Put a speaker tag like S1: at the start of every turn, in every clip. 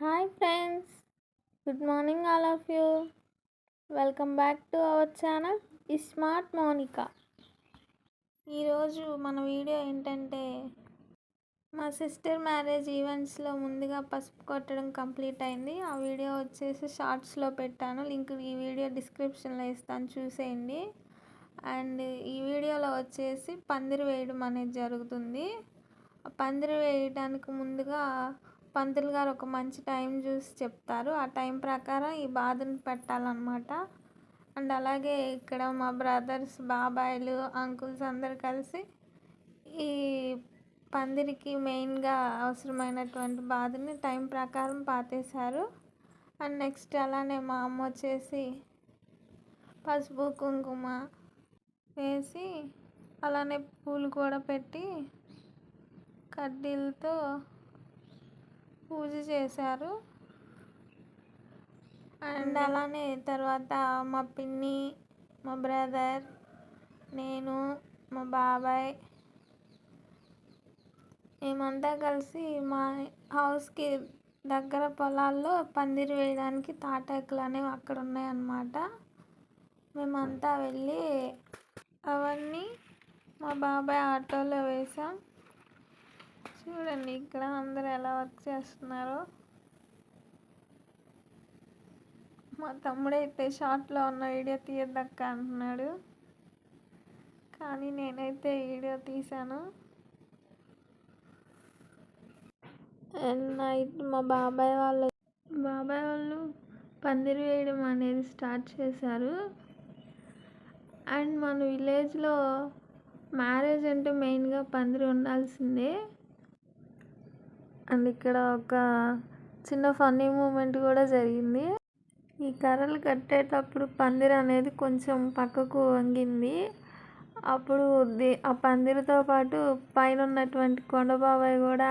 S1: Hi friends good morning all of you welcome back to our channel smart Monika ఈరోజు మన video ఏంటంటే మా sister marriage ఈవెంట్స్లో ముందుగా పసుపు కొట్టడం కంప్లీట్ అయింది. ఆ వీడియో వచ్చేసి షార్ట్స్లో పెట్టాను. లింక్ ఈ వీడియో డిస్క్రిప్షన్లో ఇస్తాను చూసేయండి. అండ్ ఈ వీడియోలో వచ్చేసి పందిరి వేయడం అనేది జరుగుతుంది. పందిరి వేయడానికి ముందుగా పంతులు గారు ఒక మంచి టైం చూసి చెప్తారు. ఆ టైం ప్రకారం ఈ బాధను పెట్టాలన్నమాట. అండ్ అలాగే ఇక్కడ మా బ్రదర్స్ బాబాయిలు అంకుల్స్ అందరు కలిసి ఈ పందిరికి మెయిన్గా అవసరమైనటువంటి బాధని టైం ప్రకారం పాతేశారు. అండ్ నెక్స్ట్ అలానే మా అమ్మ వచ్చేసి పసుపు కుంకుమ వేసి అలానే పూలు కూడా పెట్టి కడ్డీలతో పూజ చేశారు. అండ్ అలానే తర్వాత మా పిన్ని మా బ్రదర్ నేను మా బాబాయ్ మేమంతా కలిసి మా హౌస్కి దగ్గర పొలాల్లో పందిరి వేయడానికి తాటాకులు అనేవి అక్కడ ఉన్నాయన్నమాట. మేమంతా వెళ్ళి అవన్నీ మా బాబాయ్ ఆటోలో వేసాం. చూడండి ఇక్కడ అందరు ఎలా వర్క్ చేస్తున్నారో. మా తమ్ముడైతే షార్ట్లో ఉన్న వీడియో తీయద్దక్క అంటున్నాడు. కానీ నేనైతే వీడియో తీశాను. అండ్ నైట్ మా బాబాయ్ వాళ్ళు బాబాయ్ వాళ్ళు పందిరి వేయడం అనేది స్టార్ట్ చేశారు. అండ్ మన విలేజ్లో మ్యారేజ్ అంటే మెయిన్గా పందిరి ఉండాల్సిందే. అండ్ ఇక్కడ ఒక చిన్న ఫన్నీ మూమెంట్ కూడా జరిగింది. ఈ కర్రలు కట్టేటప్పుడు పందిరి అనేది కొంచెం పక్కకు వంగింది. అప్పుడు ఆ పందిరితో పాటు పైన ఉన్నటువంటి కొండబాబాయ్ కూడా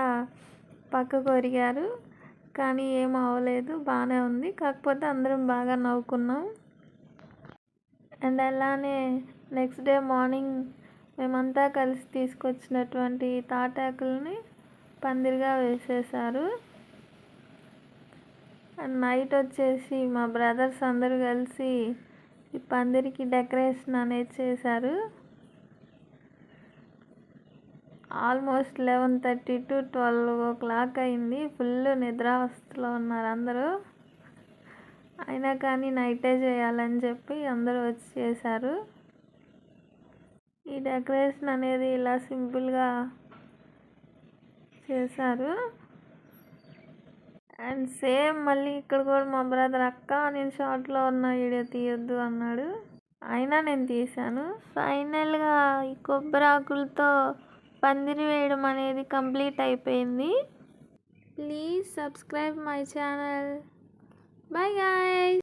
S1: పక్కకు ఒరిగారు. కానీ ఏం అవ్వలేదు బాగానే ఉంది. కాకపోతే అందరం బాగా నవ్వుకున్నాం. అండ్ అలానే నెక్స్ట్ డే మార్నింగ్ మేమంతా కలిసి తీసుకొచ్చినటువంటి తాటాకుల్ని పందిరిగా వేసేసారు నైట్ వచ్చేసి మా బ్రదర్స్ అందరూ కలిసి ఈ పందిరికి డెకరేషన్ అనేది చేశారు. Almost eleven thirty to twelve o'clock అయింది. ఫుల్ నిద్రావస్థలో ఉన్నారు అందరూ. అయినా కానీ నైటే చేయాలని చెప్పి అందరూ వచ్చి చేశారు. ఈ డెకరేషన్ అనేది ఇలా సింపుల్గా చేశారు. అండ్ సేమ్ మళ్ళీ ఇక్కడ కూడా మా బ్రదర్ అక్క నేను షార్ట్లో ఉన్న వీడియో తీయొద్దు అన్నాడు. అయినా నేను తీశాను. ఫైనల్గా ఈ కొబ్బరి ఆకులతో పందిరి వేయడం అనేది కంప్లీట్ అయిపోయింది. Please subscribe my channel. Bye guy.